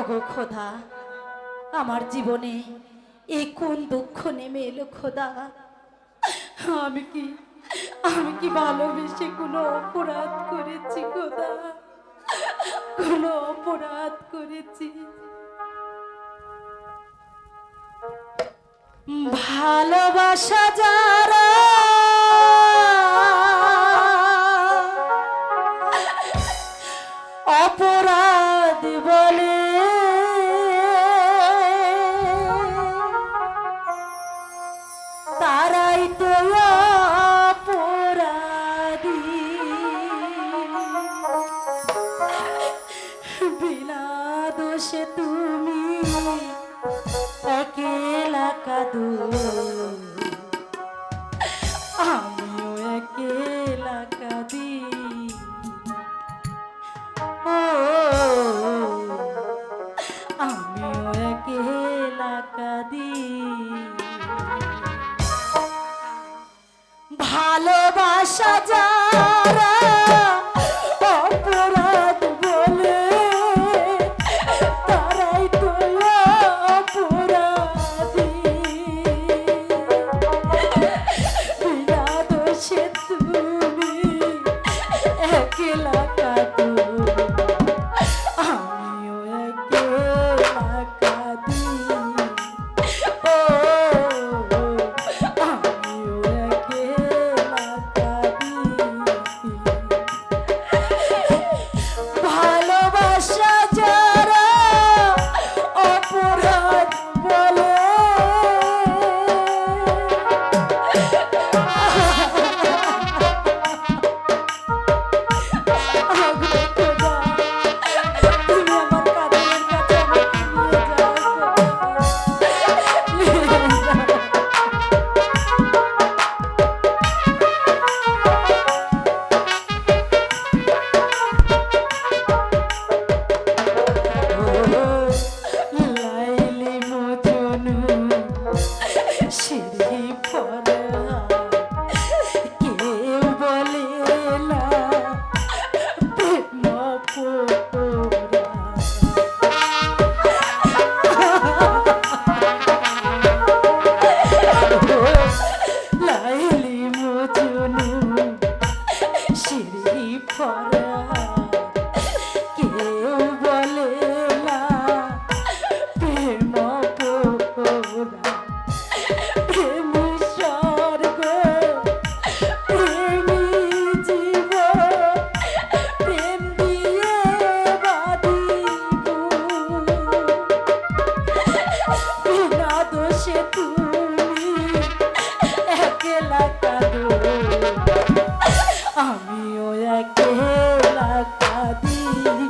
ওগো খোদা, আমার জীবনে এ কোন দুঃখ নেমে এলো খোদা? আমি কি আমি কি ভালোবেসে কোনো অপরাধ করেছি খোদা? কোনো অপরাধ করেছি? ভালোবাসা যারা দোষে তুমি একেলা কাদু আমিও একেলা কাদি ও আমিও একেলা কাদি ভালোবাসা যা চুনু সিঁড়ি পরা। I'll be.